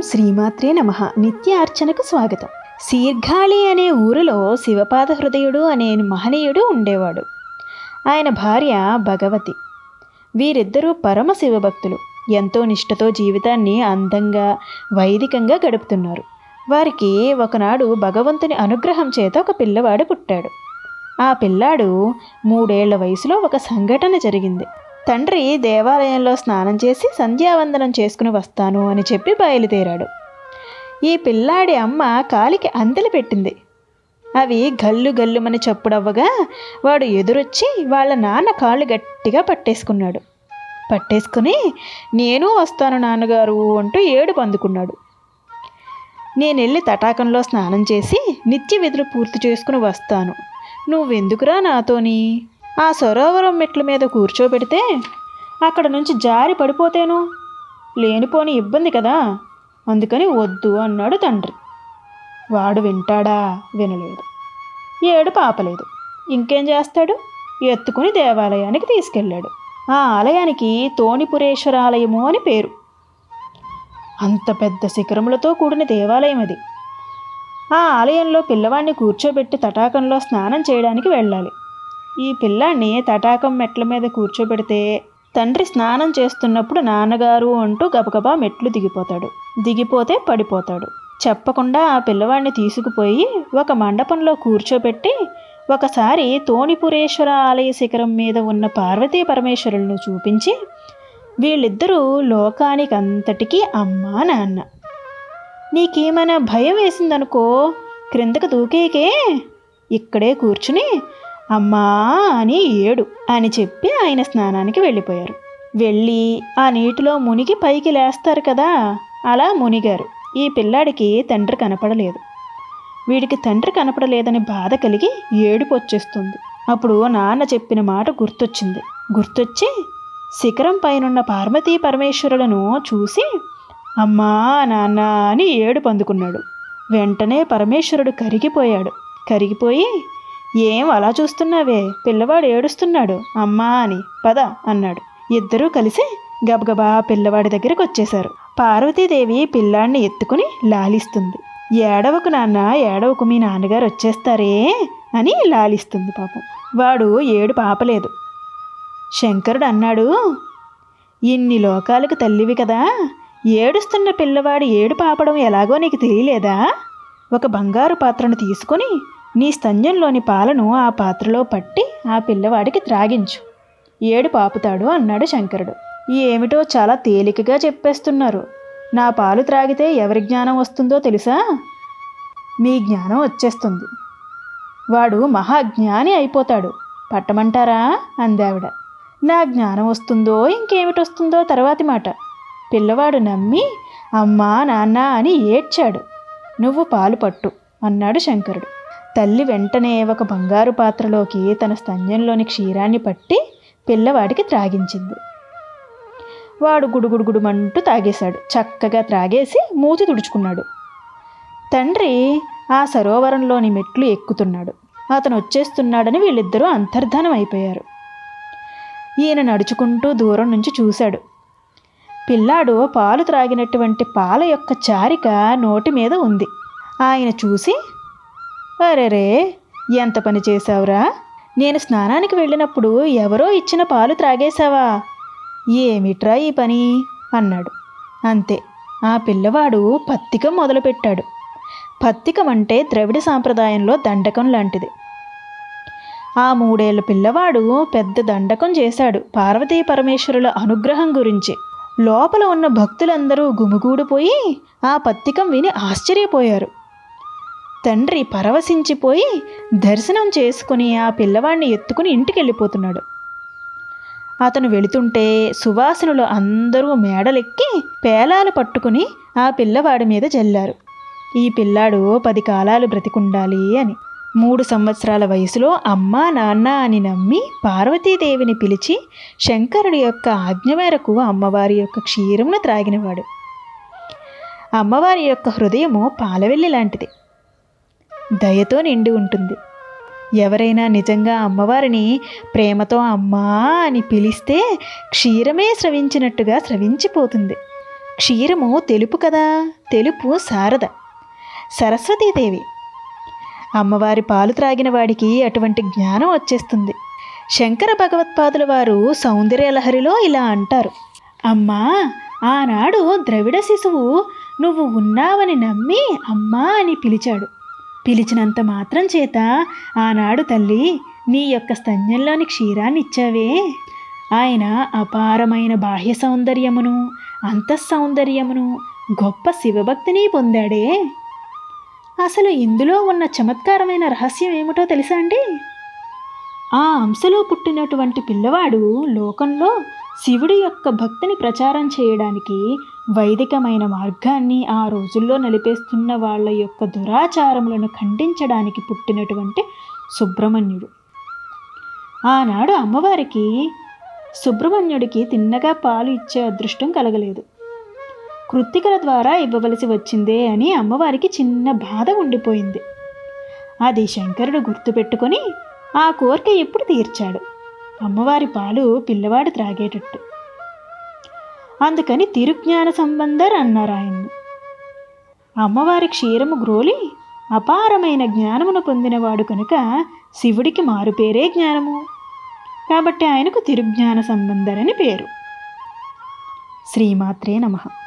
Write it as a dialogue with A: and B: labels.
A: శ్రీమాత్రే నమ. నిత్య అర్చనకు స్వాగతం. శీర్ఘాళి అనే ఊరిలో శివపాద హృదయుడు అనే మహనీయుడు ఉండేవాడు. ఆయన భార్య భగవతి. వీరిద్దరూ పరమ శివభక్తులు. ఎంతో నిష్ఠతో జీవితాన్ని అందంగా వైదికంగా గడుపుతున్నారు. వారికి ఒకనాడు భగవంతుని అనుగ్రహం చేత ఒక పిల్లవాడు పుట్టాడు. ఆ పిల్లాడు మూడేళ్ళ వయసులో ఒక సంఘటన జరిగింది. తండ్రి దేవాలయంలో స్నానం చేసి సంధ్యావందనం చేసుకుని వస్తాను అని చెప్పి బయలుదేరాడు. ఈ పిల్లాడి అమ్మ కాలికి అందెలు పెట్టింది. అవి గల్లు గల్లుమని చప్పుడవ్వగా వాడు ఎదురొచ్చి వాళ్ళ నాన్న కాళ్ళు గట్టిగా పట్టేసుకున్నాడు. పట్టేసుకుని నేను వస్తాను నాన్నగారు అంటూ ఏడు పందుకున్నాడు నేను వెళ్ళి తటాకంలో స్నానం చేసి నిత్య విధులు పూర్తి చేసుకుని వస్తాను. నువ్వెందుకురా నాతోని? ఆ సరోవరం మెట్ల మీద కూర్చోబెడితే అక్కడ నుంచి జారి పడిపోతేను? లేనిపోని ఇబ్బంది కదా. అందుకని వద్దు అన్నాడు తండ్రి. వాడు వింటాడా? వినలేదు. ఏడు పాపలేదు. ఇంకేం చేస్తాడు? ఎత్తుకుని దేవాలయానికి తీసుకెళ్ళాడు. ఆ ఆలయానికి తోణిపురేశ్వర ఆలయము అని పేరు. అంత పెద్ద శిఖరములతో కూడిన దేవాలయం అది. ఆ ఆలయంలో పిల్లవాడిని కూర్చోబెట్టి తటాకంలో స్నానం చేయడానికి వెళ్ళాలి. ఈ పిల్లాన్ని తటాకం మెట్ల మీద కూర్చోబెడితే తండ్రి స్నానం చేస్తున్నప్పుడు నాన్నగారు అంటూ గబగబా మెట్లు దిగిపోతాడు. దిగిపోతే పడిపోతాడు. చెప్పకుండా ఆ పిల్లవాడిని తీసుకుపోయి ఒక మండపంలో కూర్చోబెట్టి ఒకసారి తోణిపురేశ్వర ఆలయ శిఖరం మీద ఉన్న పార్వతీ పరమేశ్వరులను చూపించి వీళ్ళిద్దరూ లోకానికి అంతటికీ అమ్మా నాన్న. నీకేమైనా భయం వేసిందనుకో క్రిందకు దూకేకే. ఇక్కడే కూర్చుని అమ్మా అని ఏడు అని చెప్పి ఆయన స్నానానికి వెళ్ళిపోయారు. వెళ్ళి ఆ నీటిలో మునిగి పైకి లేస్తారు కదా అలా మునిగారు. ఈ పిల్లాడికి తండ్రి కనపడలేదు. వీడికి తండ్రి కనపడలేదని బాధ కలిగి ఏడుపు వచ్చేస్తుంది. అప్పుడు నాన్న చెప్పిన మాట గుర్తొచ్చింది. గుర్తొచ్చి శిఖరం పైనున్న పార్వతీ పరమేశ్వరులను చూసి అమ్మా నాన్న అని ఏడు పందుకున్నాడు వెంటనే పరమేశ్వరుడు కరిగిపోయాడు. కరిగిపోయి ఏం అలా చూస్తున్నావే? పిల్లవాడు ఏడుస్తున్నాడు. అమ్మా అని పద అన్నాడు. ఇద్దరూ కలిసి గబగబా పిల్లవాడి దగ్గరికి వచ్చేశారు పార్వతీదేవి పిల్లాడిని ఎత్తుకుని లాలిస్తుంది. ఏడవకు నాన్న ఏడవకు మీ నాన్నగారు వచ్చేస్తారే అని లాలిస్తుంది పాపం. వాడు ఏడు పాపలేదు. శంకరుడు అన్నాడు ఇన్ని లోకాలకు తల్లివి కదా. ఏడుస్తున్న పిల్లవాడు ఏడు పాపడం ఎలాగో నీకు తెలియలేదా? ఒక బంగారు పాత్రను తీసుకొని నీ స్తంజంలోని పాలను ఆ పాత్రలో పట్టి ఆ పిల్లవాడికి త్రాగించు. ఏడు పాపుతాడు అన్నాడు శంకరుడు. ఏమిటో చాలా తేలికగా చెప్పేస్తున్నారు. నా పాలు త్రాగితే ఎవరి జ్ఞానం వస్తుందో తెలుసా? మీ జ్ఞానం వచ్చేస్తుంది. వాడు మహాజ్ఞాని అయిపోతాడు. పట్టమంటారా? అందావిడ. నా జ్ఞానం వస్తుందో ఇంకేమిటొస్తుందో తర్వాతి మాట. పిల్లవాడు నమ్మి అమ్మా నాన్న అని ఏడ్చాడు. నువ్వు పాలు పట్టు అన్నాడు శంకరుడు. తల్లి వెంటనే ఒక బంగారు పాత్రలోకి తన స్తంజంలోని క్షీరాన్ని పట్టి పిల్లవాడికి త్రాగించింది. వాడు గుడుగుడుగుడుమంటూ తాగేశాడు. చక్కగా త్రాగేసి మూతి తుడుచుకున్నాడు. తండ్రి ఆ సరోవరంలోని మెట్లు ఎక్కుతున్నాడు. అతను వచ్చేస్తున్నాడని వీళ్ళిద్దరూ అంతర్ధానం అయిపోయారు. ఈయన నడుచుకుంటూ దూరం నుంచి చూశాడు. పిల్లాడు పాలు త్రాగినటువంటి పాల యొక్క చారిక నోటి మీద ఉంది. ఆయన చూసి అరెరే ఎంత పని చేశావురా? నేను స్నానానికి వెళ్ళినప్పుడు ఎవరో ఇచ్చిన పాలు త్రాగేశావా? ఏమిట్రా ఈ పని? అన్నాడు. అంతే. ఆ పిల్లవాడు పత్తికం మొదలుపెట్టాడు. పత్తికం అంటే ద్రవిడ సాంప్రదాయంలో దండకం లాంటిది. ఆ మూడేళ్ళ పిల్లవాడు పెద్ద దండకం చేశాడు పార్వతీ పరమేశ్వరుల అనుగ్రహం గురించి. లోపల ఉన్న భక్తులందరూ గుమిగూడిపోయి ఆ పత్తికం విని ఆశ్చర్యపోయారు. తండ్రి పరవశించిపోయి దర్శనం చేసుకుని ఆ పిల్లవాడిని ఎత్తుకుని ఇంటికి వెళ్ళిపోతున్నాడు అతను వెళుతుంటే సువాసనులు అందరూ మేడలెక్కి పేలాలు పట్టుకుని ఆ పిల్లవాడి మీద జల్లారు. ఈ పిల్లాడు పది కాలాలు బ్రతికుండాలి అని. మూడు సంవత్సరాల వయసులో అమ్మ నాన్న అని నమ్మి పార్వతీదేవిని పిలిచి శంకరుడి యొక్క ఆజ్ఞ మేరకు అమ్మవారి యొక్క క్షీరమును త్రాగినవాడు. అమ్మవారి యొక్క హృదయము పాలవెల్లి లాంటిది. దయతో నిండి ఉంటుంది. ఎవరైనా నిజంగా అమ్మవారిని ప్రేమతో అమ్మా అని పిలిస్తే క్షీరమే స్రవించినట్టుగా స్రవించిపోతుంది. క్షీరము తెలుపు కదా తెలుపు శారద. సరస్వతీదేవి. అమ్మవారి పాలు త్రాగిన వాడికి అటువంటి జ్ఞానం వచ్చేస్తుంది. శంకర భగవత్పాదుల వారు సౌందర్యలహరిలో ఇలా అంటారు. అమ్మా ఆనాడు ద్రవిడ శిశువు నువ్వు ఉన్నావని నమ్మి అమ్మా అని పిలిచాడు. పిలిచినంత మాత్రం చేత ఆనాడు తల్లి నీ యొక్క స్తన్యంలోని క్షీరాన్ని ఇచ్చావే ఆయన అపారమైన బాహ్య సౌందర్యమును అంతఃసౌందర్యమును గొప్ప శివభక్తిని పొందాడే. అసలు ఇందులో ఉన్న చమత్కారమైన రహస్యం ఏమిటో తెలుసా అండి? ఆ అంశలో పుట్టినటువంటి పిల్లవాడు లోకంలో శివుడి యొక్క భక్తిని ప్రచారం చేయడానికి వైదికమైన మార్గాన్ని ఆ రోజుల్లో నలిపేస్తున్న వాళ్ళ యొక్క దురాచారములను ఖండించడానికి పుట్టినటువంటి సుబ్రహ్మణ్యుడు. ఆనాడు అమ్మవారికి సుబ్రహ్మణ్యుడికి తిన్నగా పాలు ఇచ్చే అదృష్టం కలగలేదు. కృత్తికల ద్వారా ఇవ్వవలసి వచ్చిందే అని అమ్మవారికి చిన్న బాధ ఉండిపోయింది. అది శంకరుడు గుర్తుపెట్టుకొని ఆ కోరిక ఎప్పుడు తీర్చాడు. అమ్మవారి పాలు పిల్లవాడు త్రాగేటట్టు. అందుకని తిరుజ్ఞాన సంబంధర్ అన్నారు ఆయన్ని. అమ్మవారి క్షీరము గ్రోలి అపారమైన జ్ఞానమును పొందినవాడు కనుక శివుడికి మారుపేరే జ్ఞానము. కాబట్టి ఆయనకు తిరుజ్ఞాన సంబంధర్ అని పేరు. శ్రీమాత్రే నమః.